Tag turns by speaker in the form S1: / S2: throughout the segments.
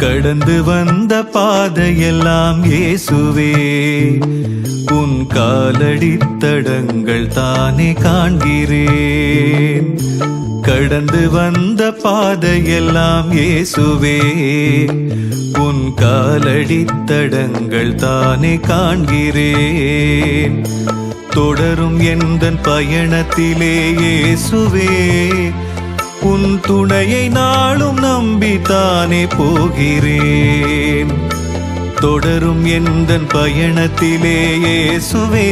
S1: கடந்து வந்த பாதையெல்லாம் இயேசுவே உன் காலடி தடங்கள் தானே காண்கிறேன். கடந்து வந்த பாதையெல்லாம் இயேசுவே உன் காலடி தடங்கள் தானே காண்கிறேன். தொடரும் எந்த பயணத்திலே இயேசுவே உன் துணையை நாளும் நம்பித்தானே போகிறேன். தொடரும் எந்த பயணத்திலேயே சுவே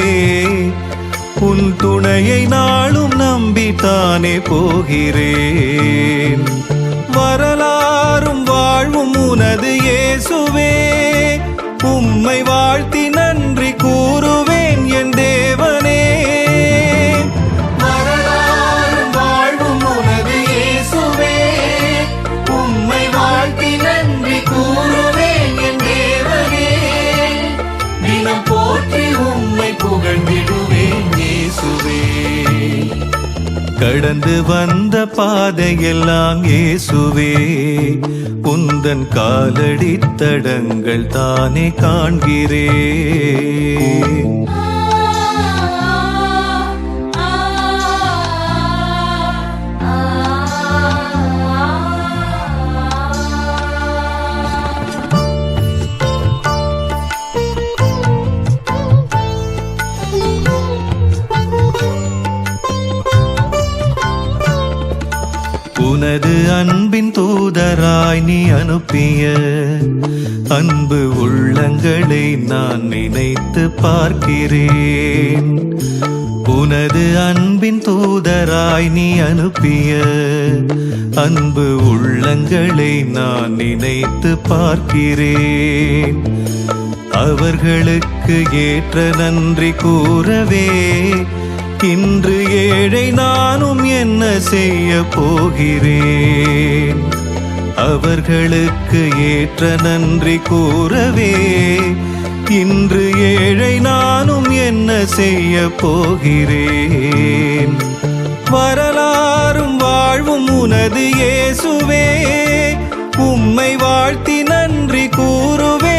S1: உன் துணையை நாளும் நம்பித்தானே போகிறேன். வரலாறும் வாழ்வும் உனது ஏசுவே உம்மை வாழ்த்தி நன்றி கூறுவேன். கடந்து வந்த பாதையெல்லாம் இயேசுவே உந்தன் காலடி தடங்கள் தானே காண்கிறே. உனது அன்பின் தூதராய் நீ அனுப்பிய அன்பு உள்ளங்களை நான் நினைத்து பார்க்கிறேன். உனது அன்பின் தூதராய் நீ அனுப்பிய அன்பு உள்ளங்களை நான் நினைத்து பார்க்கிறேன். அவர்களுக்கு ஏற்ற நன்றி கூறவே. இன்று ஏழை நானும் என்ன செய்ய போகிறேன்? அவர்களுக்கு ஏற்ற நன்றி கூறவே. இன்று ஏழை நானும் என்ன செய்ய போகிறேன்? வரலாறும் வாழ்வும் உனது இயேசுவே. உம்மை வாழ்த்தி நன்றி கூறுவே.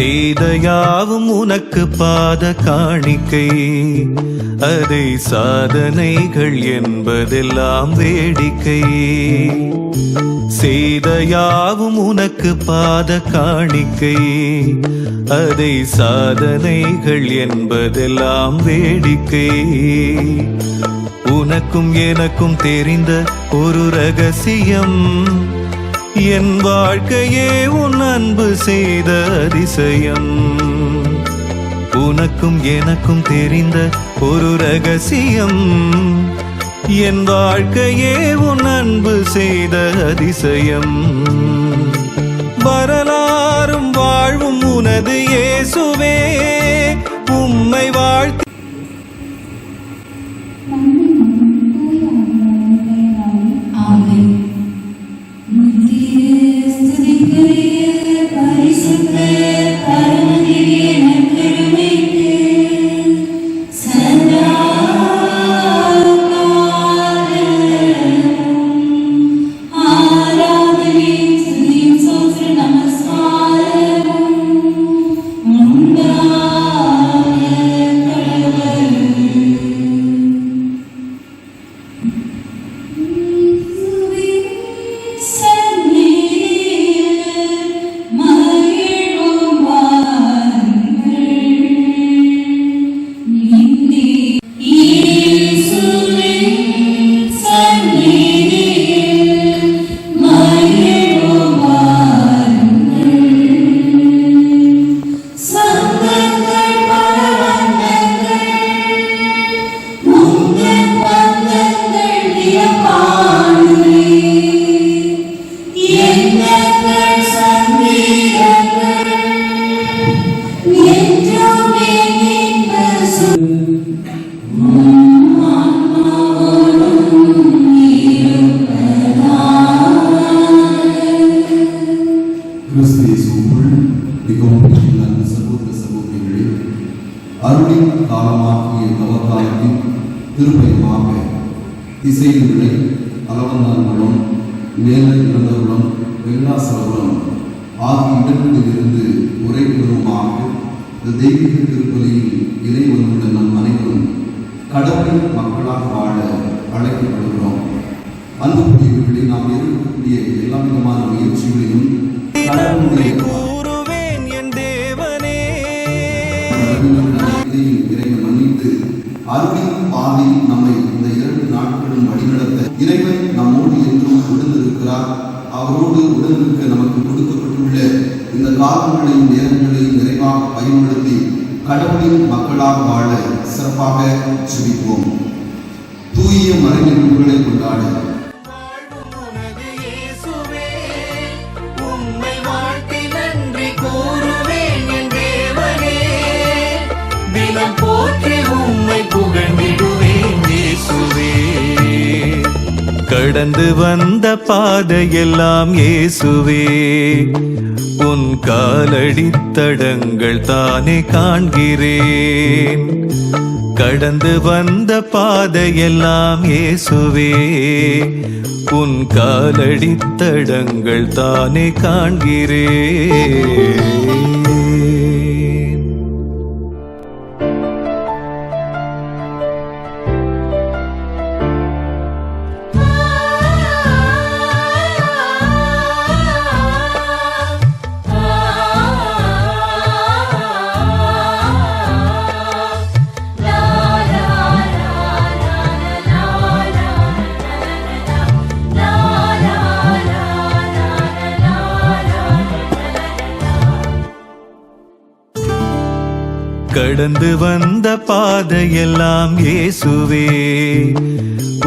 S1: செய்த யாவும் உனக்கு பாத காணிக்கை. அதை சாதனைகள் என்பதெல்லாம் வேடிக்கை. செய்த யாவும் உனக்கு பாத காணிக்கை. அதை சாதனைகள் என்பதெல்லாம் வேடிக்கை. உனக்கும் எனக்கும் தெரிந்த ஒரு ரகசியம். என் வாழ்க்கையே உன் அன்பு செய்த அதிசயம். உனக்கும் எனக்கும் தெரிந்த ஒரு ரகசியம். என் வாழ்க்கையே உன் அன்பு செய்த அதிசயம். வரலாறும் வாழ்வும் உனது இயேசுவே. உம்மை வாழ்த்து
S2: அருளின் காலமாகிய தவக்காலத்தின் திருப்பயமாக திசையில்லை அளவந்தாங்களும் மேலும் ஆகிய இடங்களிலிருந்து உரைபூர்வமாக இந்த தெய்வீக திருப்பலியில் இறைவனுள்ள நம் அனைவரும் கடவுளின் மக்களாக வாழ அழைக்கப்படுகிறோம். அன்புக்குரியவர்களை நாம் இருக்கக்கூடிய எல்லா விதமான கடவுளுடைய இதையும் இறைவன் மன்னித்து அருளின் பாதையில் நம்மை இந்த இரண்டு நாட்களும் வழிநடத்த இறைவன் நம்மோடு என்றும் உடனிருக்கிறார். அவரோடு உடனிருக்க நமக்கு உள்ள இந்த காலங்களையும் நேரங்களையும் நிறைவாக பயன்படுத்தி கடவுளின் மக்களாக வாழ சிறப்பாக ஜெபிப்போம் தூய மறைநிகழ்வுகளை கொண்டாட.
S1: போற்றி உனது புகழ்ந்திடும். கடந்து வந்த பாதையெல்லாம் இயேசுவே உன் காலடித்தடங்கள் தானே காண்கிறேன். கடந்து வந்த பாதையெல்லாம் இயேசுவே உன் காலடித்தடங்கள் தானே காண்கிறேன். கடந்து வந்த பாதையெல்லாம் இயேசுவே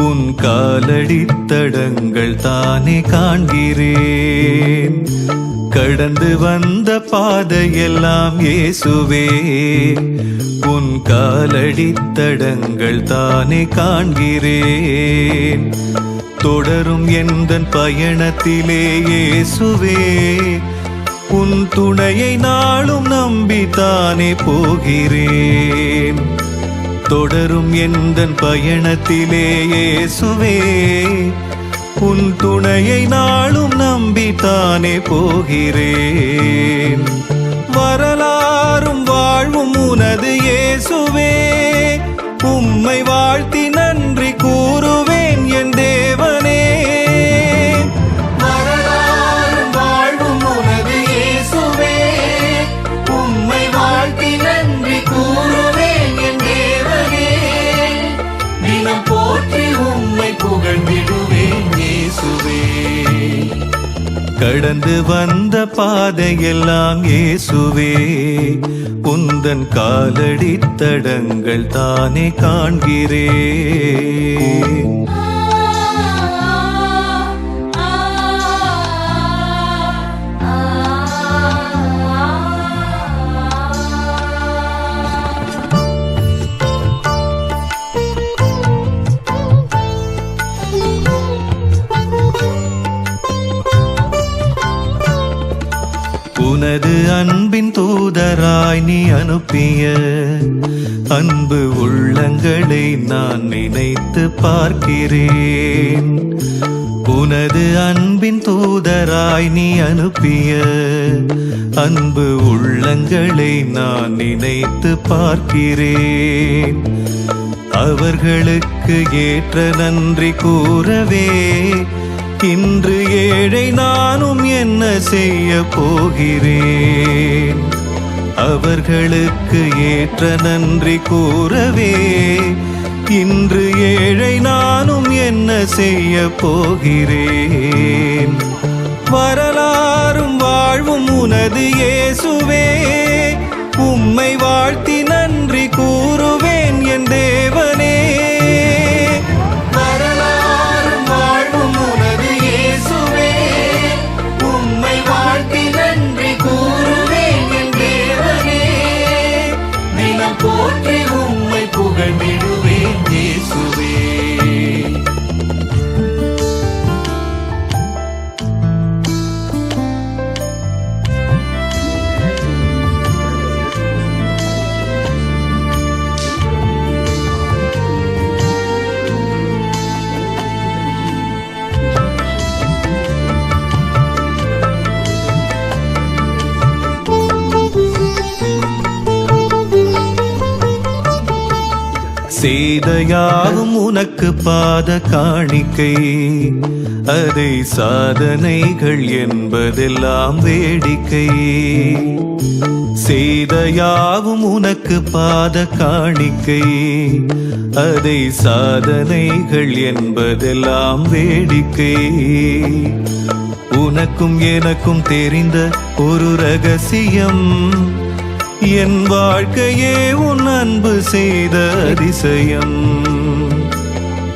S1: உன் காலடி தடங்கள் தானே காண்கிறேன். கடந்து வந்த பாதையெல்லாம் இயேசுவே உன் காலடி தடங்கள் தானே காண்கிறேன். தொடரும் எந்த பயணத்திலே இயேசுவே உன் துணையை நாளும் நம்பித்தானே போகிறேன். தொடரும் எந்த பயணத்திலேயே சுவே உன் துணையை நாளும் நம்பித்தானே போகிறேன். வரலாறும் வாழ்வும் உனது இயேசுவே. உம்மை வாழ்த்தி வந்த பாதையெல்லாம் இயேசுவே உந்தன் காலடி தடங்கள் தானே காண்கிறேன். தூதராய் நீ அனுப்பிய அன்பு உள்ளங்களை நான் நினைத்து பார்க்கிறேன். உனது அன்பின் தூதராய் நீ அனுப்பிய அன்பு உள்ளங்களை நான் நினைத்து பார்க்கிறேன். அவர்களுக்கு ஏற்ற நன்றி கூறவே இன்று ஏழை நானும் என்ன செய்ய போகிறேன்? அவர்களுக்கு ஏற்ற நன்றி கூறவே. இன்று ஏழை நானும் என்ன செய்ய போகிறேன்? வரலாறும் வாழ்வும் உனது இயேசுவே. உம்மை வாழ்த்தி நன்றி கூறுவேன் என் தேவனே செய்தையாவும் உனக்கு பாத காணிக்கை. அதை சாதனைகள் என்பதெல்லாம் வேடிக்கை. செய்தையாவும் உனக்கு பாத காணிக்கை. அதை சாதனைகள் என்பதெல்லாம் வேடிக்கை. உனக்கும் எனக்கும் தெரிந்த ஒரு ரகசியம். என் வாழ்க்கையே உன் அன்பு செய்த அதிசயம்.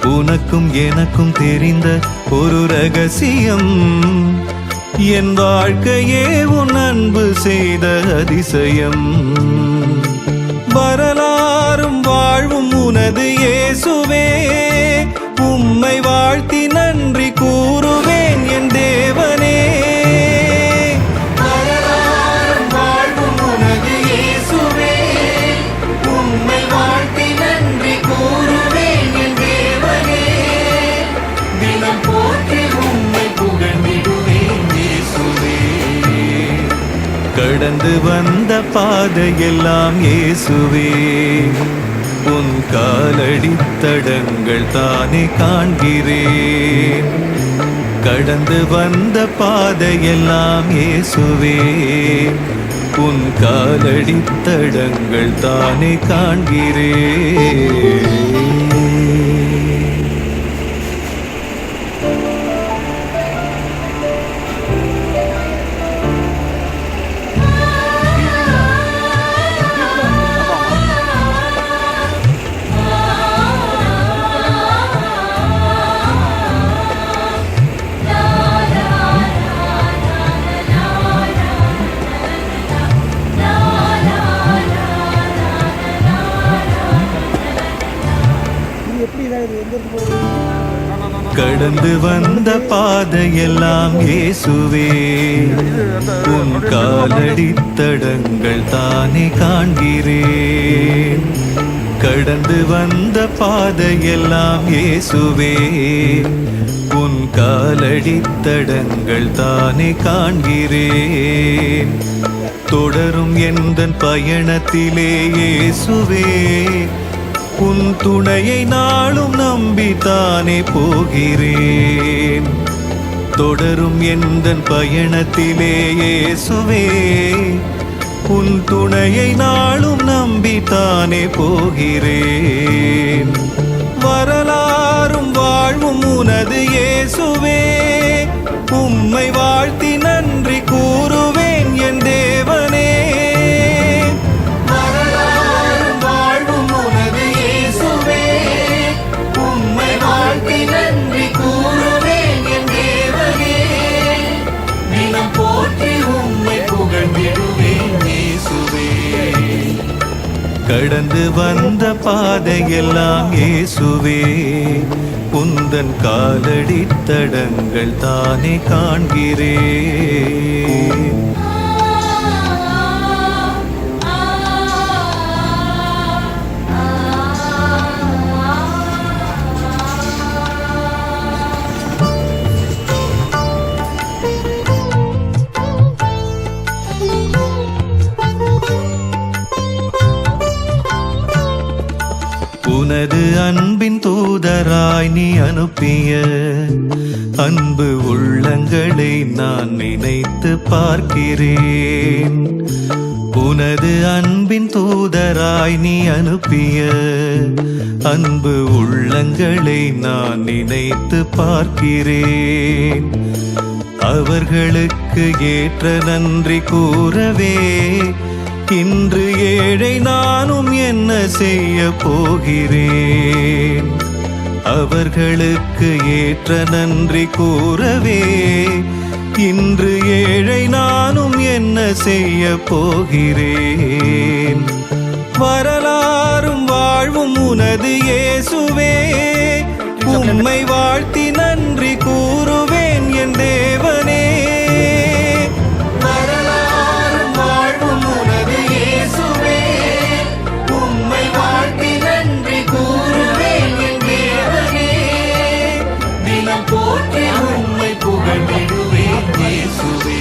S1: உனக்கும் எனக்கும் தெரிந்த ஒரு ரகசியம். என் வாழ்க்கையே உன் அன்பு செய்த அதிசயம். வரலாறும் வாழ்வும் உனது இயேசுவே. உம்மை வாழ்த்தி நன்றி கூறுவேன் என் தேவனே. கடந்து வந்த பாதையெல்லாம் இயேசுவே உன் காலடி தடங்கள் தானே காண்கிறேன். கடந்து வந்த பாதையெல்லாம் இயேசுவே உன் காலடி தடங்கள் தானே காண்கிறேன். கடந்து வந்த பாதையெல்லாம் இயேசுவே உன் காலடி தடங்கள் தானே காண்கிறேன். கடந்து வந்த பாதையெல்லாம் இயேசுவே உன் காலடி தடங்கள் தானே காண்கிறேன். தொடரும் எந்த பயணத்திலே இயேசுவே உன் துணையை நாளும் நம்பித்தானே போகிறேன். தொடரும் எந்த பயணத்திலேயே சுவே உன் துணையை நாளும் நம்பித்தானே போகிறேன். வரலாறும் வாழ்வும் உனது இயேசுவே. உம்மை வாழ்த்தி கடந்து வந்த பாதையெல்லாம் இயேசுவே குந்தன் காலடி தடங்கள் தானே காண்கிறேன். தூதராய் நீ அனுப்பிய அன்பு உள்ளங்களை நான் நினைத்து பார்க்கிறேன். உனது அன்பின் தூதராய் நீ அனுப்பிய அன்பு உள்ளங்களை நான் நினைத்து பார்க்கிறேன். அவர்களுக்கு ஏற்ற நன்றி கூறவே இன்று ஏழை நானும் என்ன செய்ய போகிறேன்? அவர்களுக்கு ஏற்ற நன்றி கூறவே. இன்று ஏழை நானும் என்ன செய்ய போகிறேன்? வரலாறும் வாழ்வும் உனது இயேசுவே. உம்மை வாழ்த்தி நன்றி
S3: கூ போற்றி உம்மை புகழ்ந்திடுவேன் இயேசுவே.